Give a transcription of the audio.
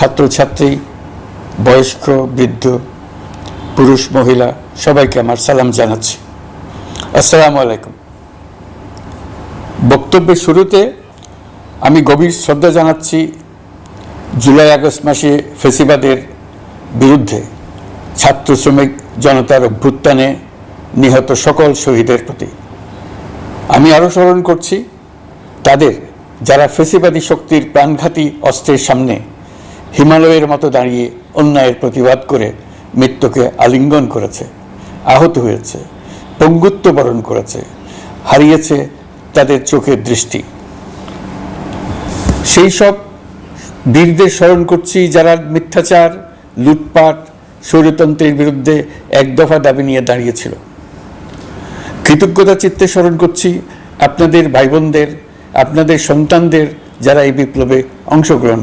ছাত্রছাত্রী, বয়স্ক, বৃদ্ধ, পুরুষ, মহিলা, সবাইকে আমার সালাম জানাচ্ছি। আসসালামু আলাইকুম। বক্তব্যের শুরুতে আমি গভীর শ্রদ্ধা জানাচ্ছি জুলাই আগস্ট মাসে ফেসিবাদের বিরুদ্ধে ছাত্র শ্রমিক জনতার অভ্যুত্থানে নিহত সকল শহীদের প্রতি। আমি আরও স্মরণ করছি, তাদের যারা ফেসিবাদী শক্তির প্রাণঘাতী অস্ত্রের সামনে হিমালয়ের মতো দাঁড়িয়ে অন্যায়ের প্রতিবাদ করে মৃত্যুকে আলিঙ্গন করেছে, আহত হয়েছে, পঙ্গুত্ব বরণ করেছে, হারিয়েছে তাদের চোখের দৃষ্টি। সেই সব বীরদের স্মরণ করছি যারা মিথ্যাচার, লুটপাট, স্বৈরতন্ত্রের বিরুদ্ধে এক দফা দাবি নিয়ে দাঁড়িয়েছিল। কৃতজ্ঞতা চিত্তে স্মরণ করছি আপনাদের ভাই বোনদের আপনাদের সন্তানদের যারা এই বিপ্লবে অংশগ্রহণ